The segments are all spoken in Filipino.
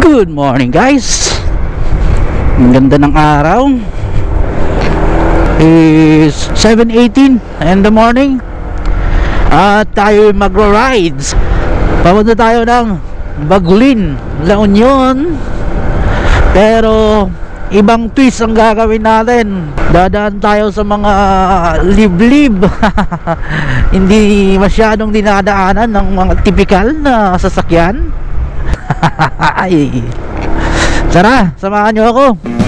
Good morning guys. Ang ganda ng araw. Is 7.18 in the morning. At tayo magra-rides Papunta tayo ng Bagulin La Union. Pero Ibang twist ang gagawin natin. Dadaan tayo sa mga Liblib. Hindi masyadong dinadaanan Ng mga typical na sasakyan. Tara, samahan niyo ako.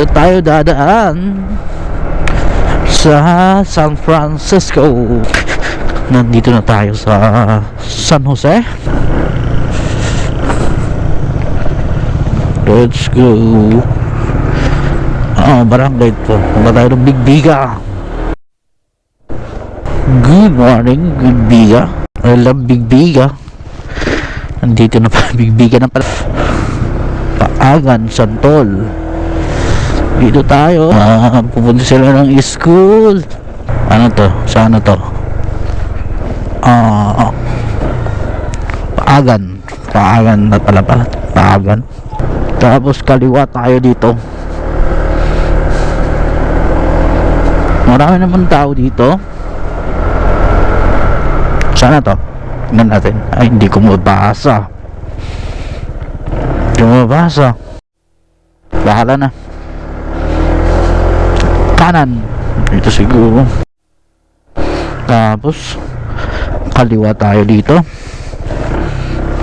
Dito tayo dadaan sa San Francisco. Nandito na tayo sa San Jose. Let's go. Ah, barangay to. Punta tayo ng Big Biga. Good morning, Big Biga. I love Big Biga. Nandito na pa Big Biga na pala. Paagan, Santol. Dito tayo. Ah, pupunta sila ng school. Ano to? Saan to? Ah, Paagan. Paagan na pala pala. Paagan. Tapos kaliwa tayo dito. Marami naman tao dito. Sana to? Tingnan natin. Ay, hindi ko mabasa. Hindi ko mabasa. Bahala na kanan. Dito siguro. Tapos kaliwa tayo dito.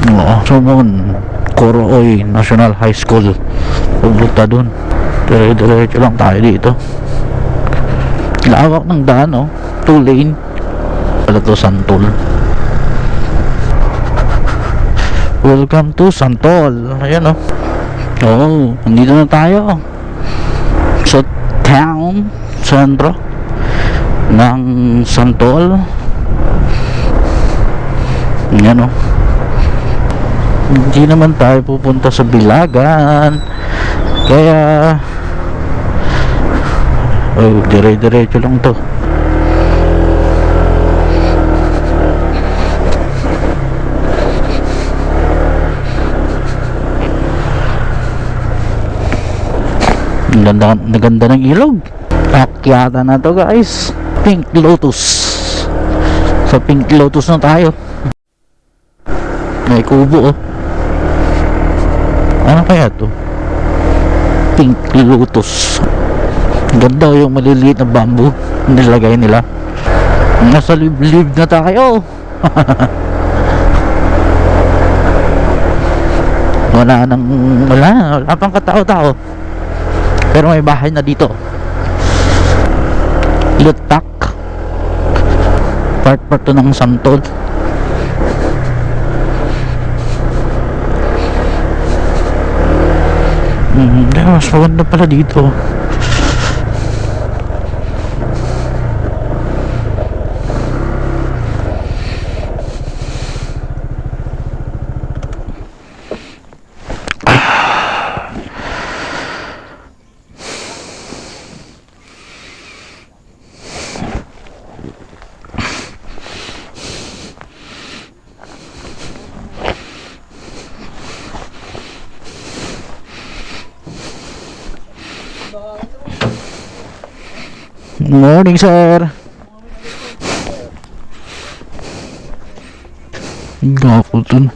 Oo sumun Korooy National High School. Pupunta dun. Dire diretso lang tayo dito. Lawak ng daan oh. Two lane. Pala to Santol. Welcome to Santol. Ayan oh. Oo nandito na tayo. sa town sentro ng Santol. Yan o hindi naman tayo pupunta sa Bilagan. Kaya oh dire diretso lang to ganda, ganda ng ilog. Akyata na to guys. Pink Lotus. Sa Pink Lotus na tayo. May kubo oh. Ano kaya to? Pink Lotus. Ganda oh, yung maliliit na bamboo. Nilagay nila. Nasa liblib na tayo. wala nang wala, wala pang katao-tao. Pero may bahay na dito. Lutak. Part part ng Santol. Hmm, mas maganda pala dito. Morning, sir. Gago dun.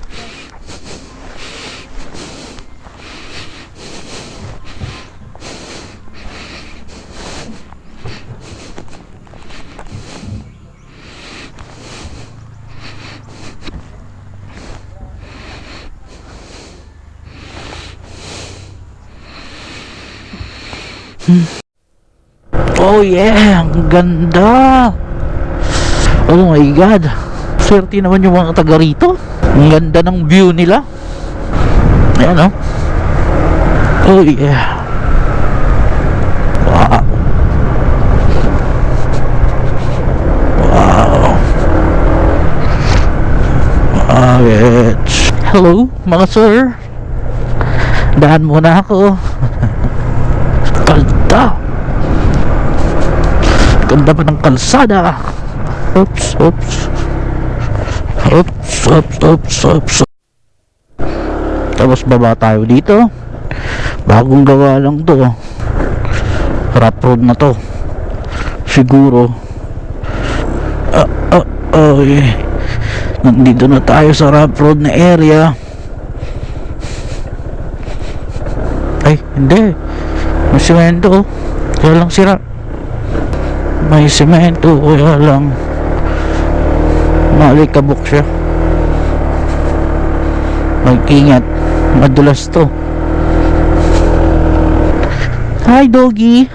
Oh yeah! Ganda. Oh my god. Swerte naman yung mga taga rito. Ang ganda ng view nila. Ayan oh. Oh yeah. Wow. Wow. Wow, it's... Hello, mga sir. Daan muna ako. Ganda. Ganda pa ng kalsada. Oops, oops. Oops, oops, oops, oops. Tapos baba tayo dito. Bagong gawa lang to. Rough road na to. Siguro. Ah, ah, ay. Nandito na tayo sa rough road na area. Ay, hindi. May semento. oh. Kaya lang sira. May semento. Kaya lang. Malikabok siya. Mag-ingat. Madulas to. Hi, doggy.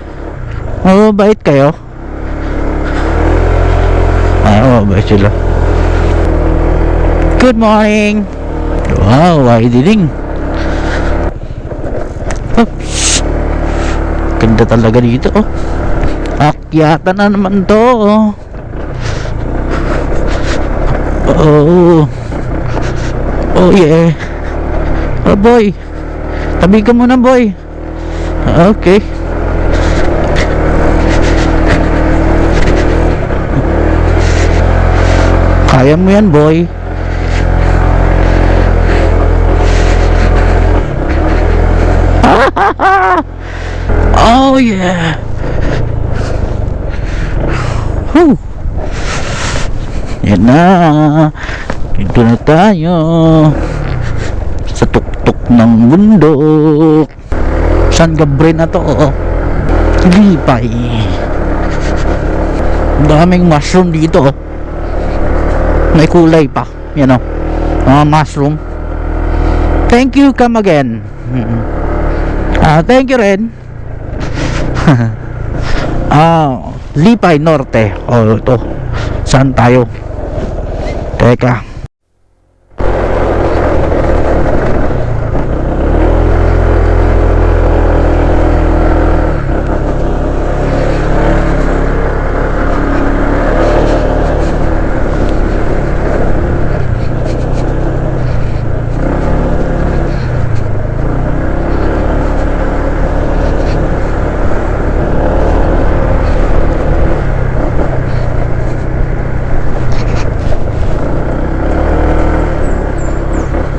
Oh, bait kayo? Ay, oh, bait sila. Good morning. Wow, ay diling. Oops. Ganda talaga dito, oh. Akyatan na naman to, oh. Oh. Oh, yeah. Oh, boy. Tabi ka muna, boy. Okay. Kaya mo yan, boy. oh, yeah. Whew. Yan na. Dito na tayo. Sa tuktok ng bundok. San Gabriel na to? Oh. Lipay. Daming mushroom dito. May kulay pa. Yan o. Mga mushroom. Thank you, come again. Mm. Ah, thank you rin. ah, Lipay Norte. Oh, ito. Saan tayo? Teka.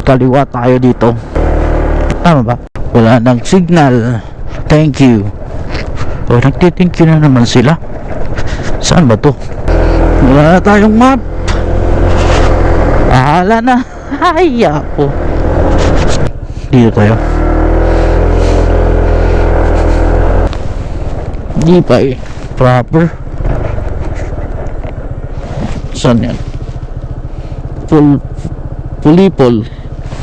Kaliwa tayo dito. Tama ba? wala nang signal. Thank you. O nagtithank you na naman sila. Saan ba to? wala na tayong map. Ahala na. Ay ako dito tayo. Di pa eh? Proper. Saan yan? Full pulipol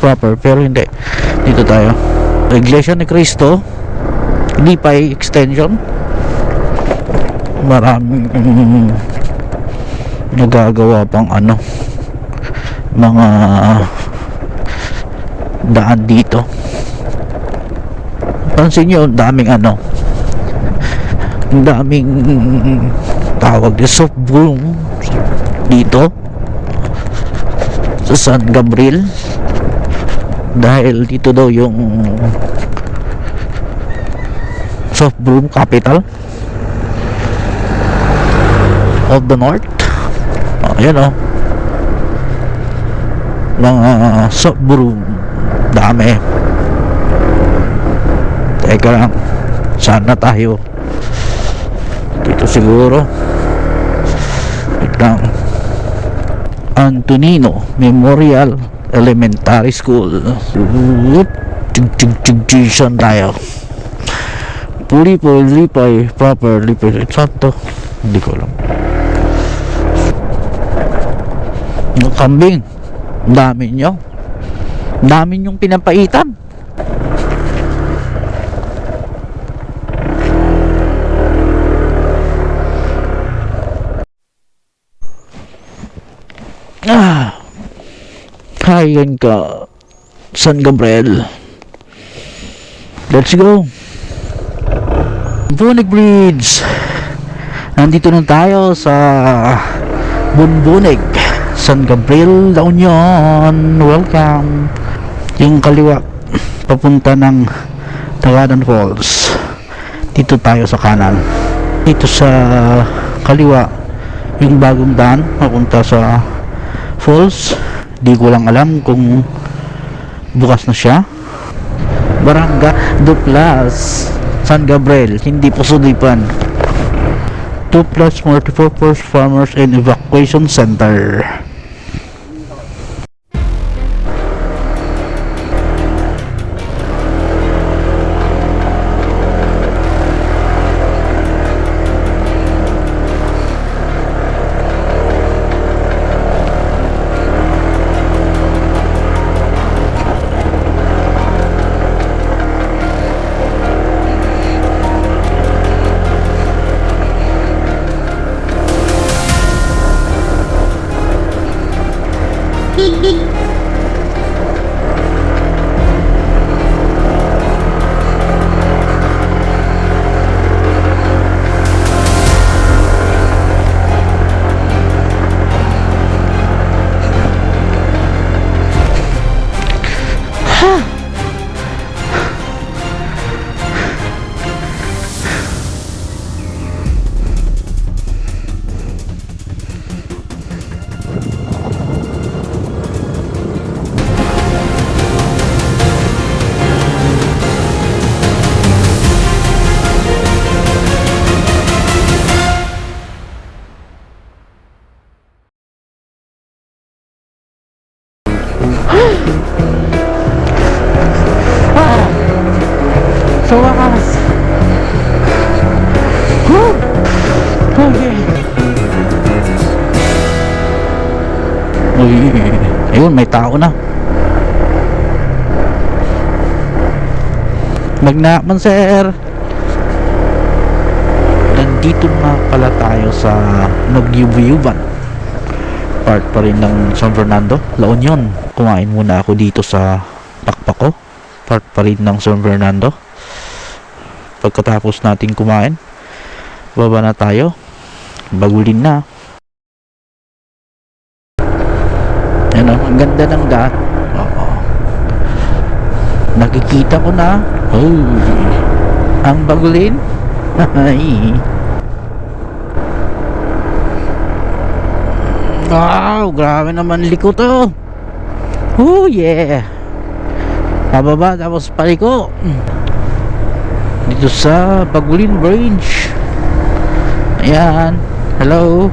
proper pero hindi. Dito tayo. Iglesia ni Cristo Lipay extension. Maraming mm, nagagawa pang ano mga daan dito. Pansin nyo daming ano daming tawag di soft broom dito sa San Gabriel dahil dito daw yung soft broom capital of the north. Oh, yan oh. Mga soft broom dami. Teka lang saan na tayo? Dito siguro. Wait lang. Antonino Memorial Elementary School. Whoop, Chug chug chug saan tayo? Pulipol, lipay, proper, lipay. Saan to? Hindi ko alam. Kambing. Dami nyo. Dami nyong pinapaitan. Hayan ka. San Gabriel. Let's go. Bunig Bridge. Nandito na tayo sa Bunbunig. San Gabriel, La Union. Welcome. Yung kaliwa, papunta ng Tagadan Falls. Dito tayo sa kanan. Dito sa kaliwa, yung bagong daan, papunta sa falls. Di ko lang alam kung bukas na siya. Barangga Duplas, San Gabriel, hindi po sulipan. 2 plus 44 First Farmers and Evacuation Center. Tao na. Magnaman, sir. Nandito na pala tayo sa Magyubuyuban. Part pa rin ng San Fernando, La Union. Kumain muna ako dito sa Pakpako. Part pa rin ng San Fernando pagkatapos natin kumain baba na tayo bagulin na yan o, ang ganda ng daan oo. Nakikita ko na. Oh, ang bagulin ay. Wow grabe naman liko to. Oh yeah. Pababa tapos paliko. Dito sa Bagulin Bridge ayan. Hello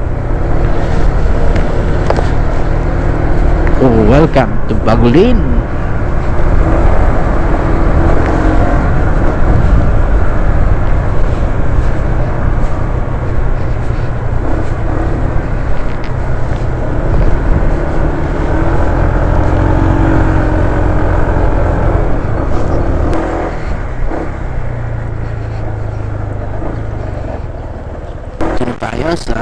welcome to Bagulin tayo sa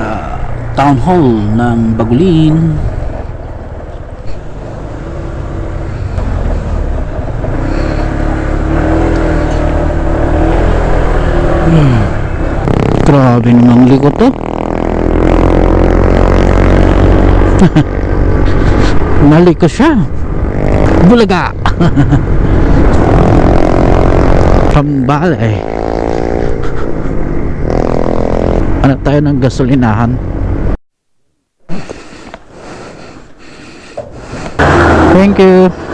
town hall ng Bagulin. Grabe namang likot to. Mali ko siya. Bulaga. Pambale. Hanap tayo ng gasolinahan. Thank you.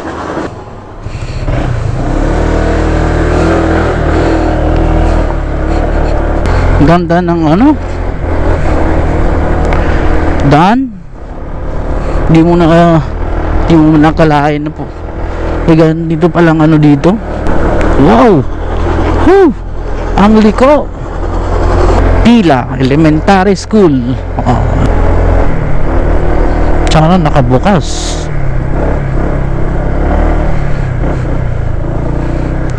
Ganda ng ano? Dan? Di mo na di mo nakalain na po. May ganito palang ano dito. Wow! Whew! Ang liko! Pila Elementary School. Oh. Sana nakabukas.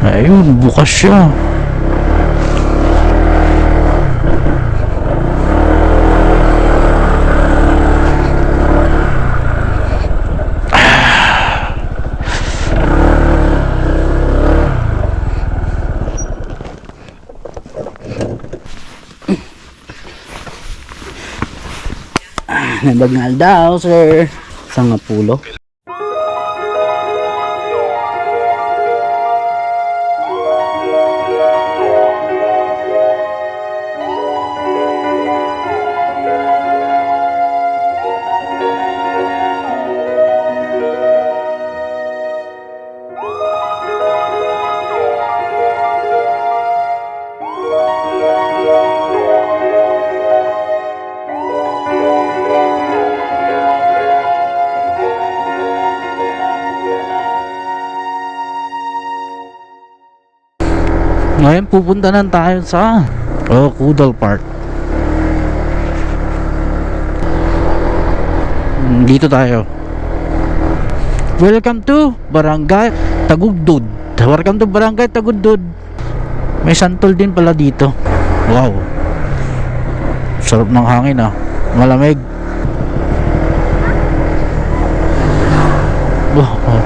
Ayun, bukas siya. Nabagnal daw, sir. Sa Ngayon pupunta na tayo sa oh, Kudal Park. Mm, Dito tayo. Welcome to Barangay Tagudod. Welcome to Barangay Tagudod. May santol din pala dito. Wow. Sarap ng hangin ah. Malamig. Wow. Oh.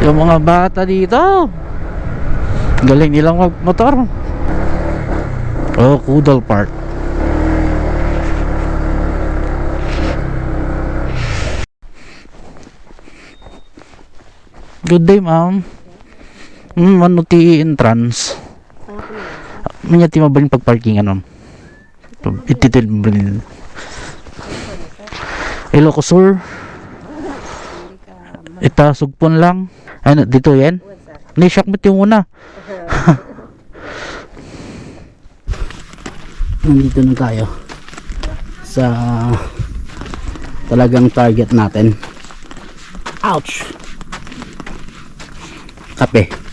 Yung mga bata dito. Galing nilang magmotor. Oh, Kudal Park. Good day, ma'am. Hmm, ano ti entrance? Manya ti mabalin pagparkingan, ma'am. Ititil mabalin. Sir. Ita, sugpon lang. Ano, dito yan? Ni-shock mo yung una. Nandito na tayo sa talagang target natin. Ouch! Kape.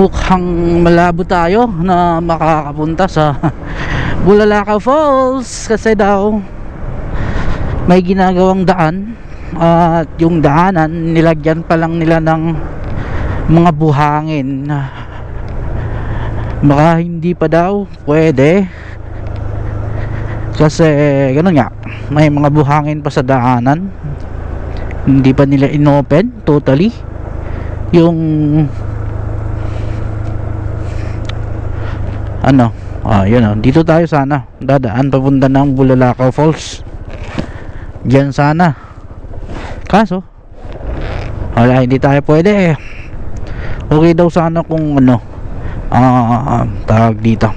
Mukhang malabo tayo na makakapunta sa Bulalakaw Falls. Kasi daw may ginagawang daan at yung daanan nilagyan pa lang nila ng mga buhangin. Baka hindi pa daw pwede. Kasi ganun nga may mga buhangin pa sa daanan. Hindi pa nila inopen totally. Yung ano? Ah yun oh. dito tayo sana. Dadaan papunta ng Bulalakaw Falls. Diyan sana. Kaso wala hindi tayo pwede eh. Okay daw sana kung ano ah tawag dito.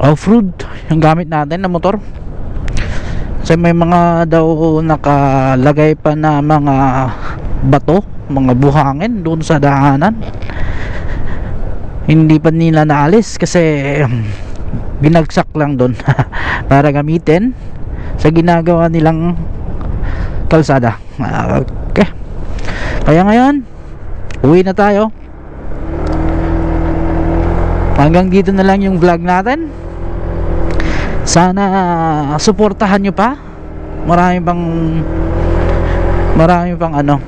Off-road yung gamit natin na motor. Kasi may mga daw nakalagay pa na mga bato mga buhangin doon sa daanan hindi pa nila naalis kasi um, binagsak lang doon para gamitin sa ginagawa nilang kalsada. Ah, okay. Kaya ngayon uwi na tayo. Hanggang dito na lang yung vlog natin. Sana suportahan nyo pa. Marami pang marami pang ano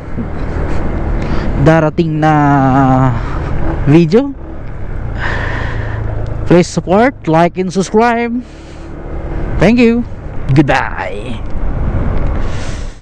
darating na video please support like and subscribe. Thank you. Goodbye